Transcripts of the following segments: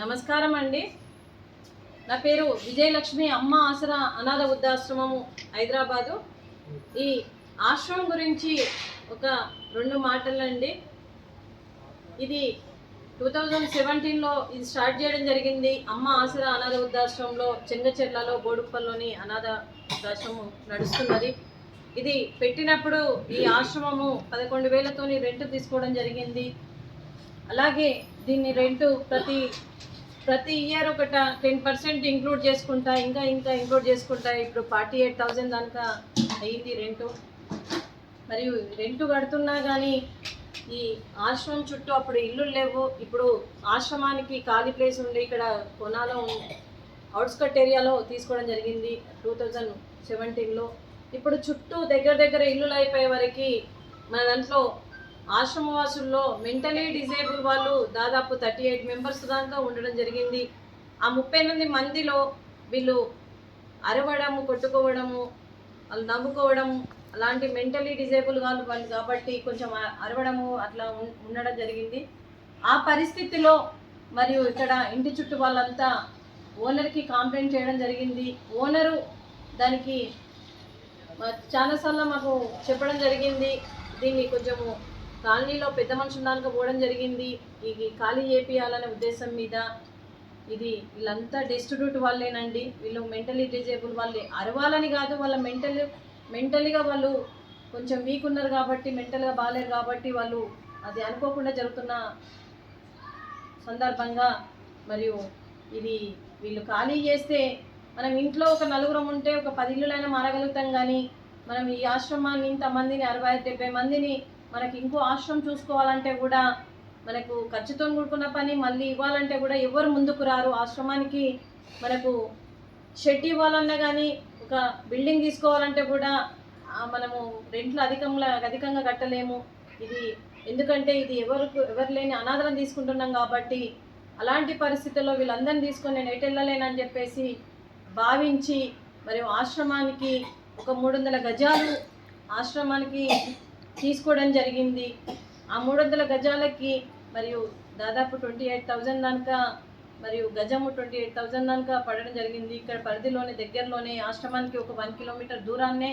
నమస్కారం అండి నా పేరు విజయలక్ష్మి అమ్మ ఆసరా అనాథ వృద్ధాశ్రమము హైదరాబాదు. ఈ ఆశ్రమం గురించి ఒక రెండు మాటలండి. ఇది టూ థౌజండ్ సెవెంటీన్లో ఇది స్టార్ట్ చేయడం జరిగింది. అమ్మ ఆసరా అనాథ వృద్ధాశ్రమంలో చెంగచెర్లలో బోడుప్పల్లోని అనాథ వృద్ధాశ్రమం నడుస్తున్నది. ఇది పెట్టినప్పుడు ఈ ఆశ్రమము పదకొండు వేలతోని రెంట్ తీసుకోవడం జరిగింది. అలాగే దీన్ని రెంట్ ప్రతి ప్రతి ఇయర్ ఒక టెన్ పర్సెంట్ ఇంక్లూడ్ చేసుకుంటా ఇంకా ఇంకా ఇంక్లూడ్ చేసుకుంటా. ఇప్పుడు ఫార్టీ ఎయిట్ థౌజండ్ దాకా అయ్యింది రెంటు. మరియు రెంటు కడుతున్నా కానీ ఈ ఆశ్రమం చుట్టూ అప్పుడు ఇల్లు లేవు. ఇప్పుడు ఆశ్రమానికి ఖాళీ ప్లేస్ ఉండి ఇక్కడ కొనాలో అవుట్స్కట్ ఏరియాలో తీసుకోవడం జరిగింది టూ థౌజండ్ సెవెంటీన్లో. ఇప్పుడు చుట్టూ దగ్గర దగ్గర ఇల్లులు అయిపోయే వరకు మన దాంట్లో ఆశ్రమవాసుల్లో మెంటలీ డిజేబుల్ వాళ్ళు దాదాపు థర్టీ ఎయిట్ మెంబర్స్ దాకా ఉండడం జరిగింది. ఆ ముప్పై ఎనిమిది మందిలో వీళ్ళు అరవడము కొట్టుకోవడము వాళ్ళు నవ్వుకోవడం అలాంటి మెంటలీ డిజేబుల్ వాళ్ళు వాళ్ళు కాబట్టి కొంచెం అరవడము అట్లా ఉండడం జరిగింది. ఆ పరిస్థితిలో మరియు ఇక్కడ ఇంటి చుట్టూ వాళ్ళంతా ఓనర్కి కంప్లైంట్ చేయడం జరిగింది. ఓనరు దానికి చాలాసార్లు మాకు చెప్పడం జరిగింది. దీన్ని కొంచెము కాలనీలో పెద్ద మనుషులు దానికి పోవడం జరిగింది. ఇది ఖాళీ చేపియాలనే ఉద్దేశం మీద ఇది వీళ్ళంతా డిస్ట్రిబ్యూట్ వాళ్ళేనండి. వీళ్ళు మెంటలీ డిజేబుల్ వాళ్ళే. అరవాలని కాదు వాళ్ళ మెంటల్ మెంటలీగా వాళ్ళు కొంచెం వీక్ ఉన్నారు కాబట్టి మెంటల్గా బాగాలేరు కాబట్టి వాళ్ళు అది అనుకోకుండా జరుగుతున్న సందర్భంగా మరియు ఇది వీళ్ళు ఖాళీ చేస్తే మనం ఇంట్లో ఒక నలుగురం ఉంటే ఒక పది ఇల్లులైనా మారగలుగుతాం కానీ మనం ఈ ఆశ్రమాన్ని ఇంతమందిని అరవై డెబ్బై మందిని మనకి ఇంకో ఆశ్రమం చూసుకోవాలంటే కూడా మనకు ఖర్చుతో కూడుకున్న పని మళ్ళీ ఇవ్వాలంటే కూడా ఎవరు ముందుకు రారు. ఆశ్రమానికి మనకు షెడ్ ఇవ్వాలన్నా కానీ ఒక బిల్డింగ్ తీసుకోవాలంటే కూడా మనము రెంట్లు అధికంగా అధికంగా కట్టలేము. ఇది ఎందుకంటే ఇది ఎవరికి ఎవరు లేని అనాథలను తీసుకుంటున్నాం కాబట్టి అలాంటి పరిస్థితుల్లో వీళ్ళందరినీ తీసుకొని నేను ఎటు వెళ్ళలేనని చెప్పేసి భావించి మరియు ఆశ్రమానికి ఒక మూడు వందల గజాలు ఆశ్రమానికి తీసుకోవడం జరిగింది. ఆ మూడు వందల గజాలకి మరియు దాదాపు ట్వంటీ ఎయిట్ థౌజండ్ దాకా మరియు గజము ట్వంటీ ఎయిట్ థౌజండ్ దాకా పడడం జరిగింది. ఇక్కడ పరిధిలోనే దగ్గరలోనే ఆశ్రమానికి ఒక వన్ కిలోమీటర్ దూరాన్నే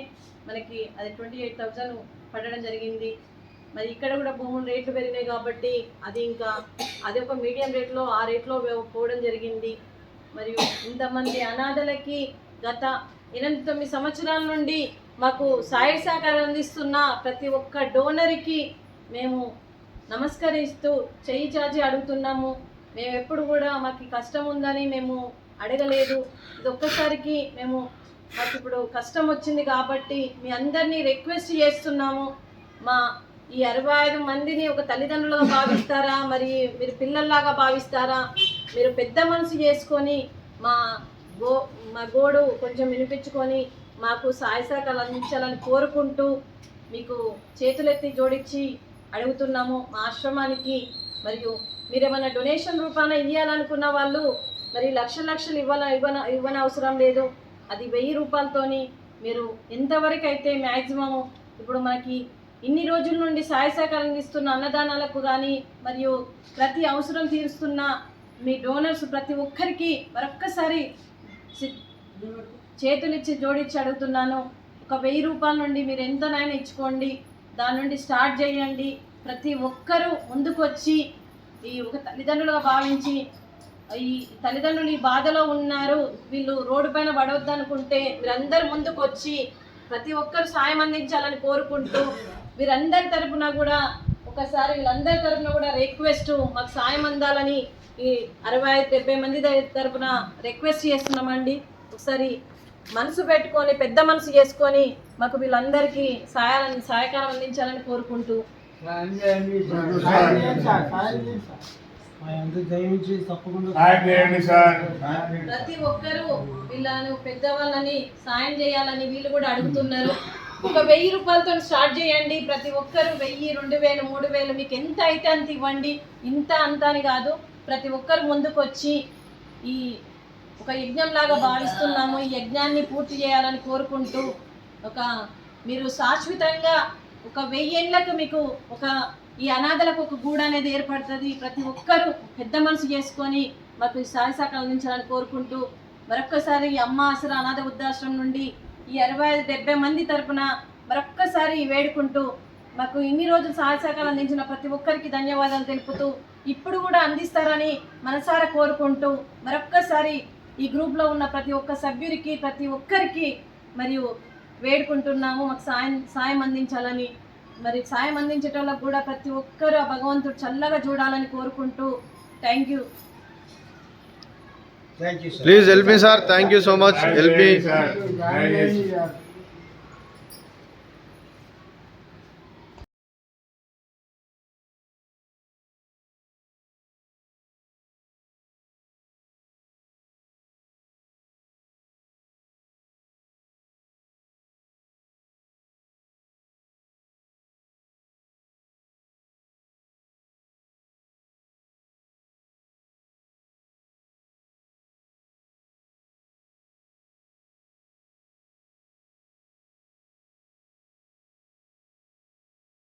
మనకి అది ట్వంటీ ఎయిట్ థౌజండ్ పడడం జరిగింది. మరి ఇక్కడ కూడా భూములు రేట్లు పెరిగినాయి కాబట్టి అది ఇంకా అది ఒక మీడియం రేట్లో ఆ రేట్లో పోవడం జరిగింది. మరియు ఇంతమంది అనాథలకి గత ఎనిమిది తొమ్మిది సంవత్సరాల నుండి మాకు సాయ సహకారం అందిస్తున్న ప్రతి ఒక్క డోనర్కి మేము నమస్కరిస్తూ చెయ్యి చాచి అడుగుతున్నాము. మేము ఎప్పుడు కూడా మాకు కష్టం ఉందని మేము అడగలేదు. ఇది ఒక్కసారికి మేము మాకు ఇప్పుడు కష్టం వచ్చింది కాబట్టి మీ అందరినీ రిక్వెస్ట్ చేస్తున్నాము. మా ఈ అరవై ఐదు మందిని ఒక తల్లిదండ్రులుగా భావిస్తారా? మరి మీరు పిల్లల్లాగా భావిస్తారా? మీరు పెద్ద మనసు చేసుకొని మా గో మా గోడు కొంచెం వినిపించుకొని మాకు సాయ సహకారాలు అందించాలని కోరుకుంటూ మీకు చేతులెత్తి జోడించి అడుగుతున్నాము మా ఆశ్రమానికి. మరియు మీరు ఏమైనా డొనేషన్ రూపాన ఇవ్వాలనుకున్న వాళ్ళు మరి లక్ష లక్షలు ఇవ్వాల ఇవ్వన ఇవ్వని అవసరం లేదు. అది వెయ్యి రూపాయలతోని మీరు ఎంతవరకు అయితే మ్యాక్సిమం ఇప్పుడు మనకి ఇన్ని రోజుల నుండి సాయ సహకారం ఇస్తున్న అన్నదానాలకు కానీ మరియు ప్రతి అవసరం తీరుస్తున్న మీ డోనర్స్ ప్రతి ఒక్కరికి మరొక్కసారి చేతులిచ్చి జోడించి అడుగుతున్నాను. ఒక వెయ్యి రూపాయల నుండి మీరు ఎంతనైనా ఇచ్చుకోండి. దాని నుండి స్టార్ట్ చేయండి. ప్రతి ఒక్కరూ ముందుకొచ్చి ఈ ఒక తల్లిదండ్రులుగా భావించి ఈ తల్లిదండ్రులు ఈ బాధలో ఉన్నారు. వీళ్ళు రోడ్డు పైన పడవద్దు అనుకుంటే వీరందరూ ముందుకు వచ్చి ప్రతి ఒక్కరు సాయం అందించాలని కోరుకుంటూ వీరందరి తరపున కూడా ఒకసారి వీళ్ళందరి తరపున కూడా రిక్వెస్ట్ మాకు సాయం అందాలని ఈ అరవై ఐదు డెబ్బై మంది తరపున రిక్వెస్ట్ చేస్తున్నామండి. ఒకసారి మనసు పెట్టుకొని పెద్ద మనసు చేసుకొని మాకు వీళ్ళందరికీ సహాయాలను సహకారం అందించాలని కోరుకుంటూ. ప్రతి ఒక్కరూ వీళ్ళను పెద్దవాళ్ళని సాయం చేయాలని వీళ్ళు కూడా అడుగుతున్నారు. ఒక వెయ్యి రూపాయలతో స్టార్ట్ చేయండి. ప్రతి ఒక్కరు వెయ్యి రెండు వేలు మూడు వేలు మీకు ఎంత అయితే అంత ఇవ్వండి. ఇంత అంత అని కాదు ప్రతి ఒక్కరు ముందుకు వచ్చి ఈ ఒక యజ్ఞం లాగా భావిస్తున్నాము. ఈ యజ్ఞాన్ని పూర్తి చేయాలని కోరుకుంటూ ఒక మీరు శాశ్వతంగా ఒక వెయ్యేళ్ళకు మీకు ఒక ఈ అనాథలకు ఒక గూడు అనేది ఏర్పడుతుంది. ప్రతి ఒక్కరూ పెద్ద మనసు చేసుకొని మాకు ఈ సహాయ అందించాలని కోరుకుంటూ మరొక్కసారి ఈ అమ్మ ఆసరా అనాథ వృద్ధాశ్రమం నుండి ఈ అరవై ఐదు డెబ్బై మంది తరపున మరొక్కసారి వేడుకుంటూ మాకు ఇన్ని రోజులు సహాయ అందించిన ప్రతి ఒక్కరికి ధన్యవాదాలు తెలుపుతూ ఇప్పుడు కూడా అందిస్తారని మనసారా కోరుకుంటూ మరొక్కసారి ఈ గ్రూప్లో ఉన్న ప్రతి ఒక్క సభ్యుడికి ప్రతి ఒక్కరికి మరియు వేడుకుంటున్నాము. మాకు సాయం సాయం అందించాలని మరి సాయం అందించేటోళ్ళకు కూడా ప్రతి ఒక్కరు ఆ భగవంతుడు చల్లగా చూడాలని కోరుకుంటూ thank you. Thank you sir Please help me, sir. Thank you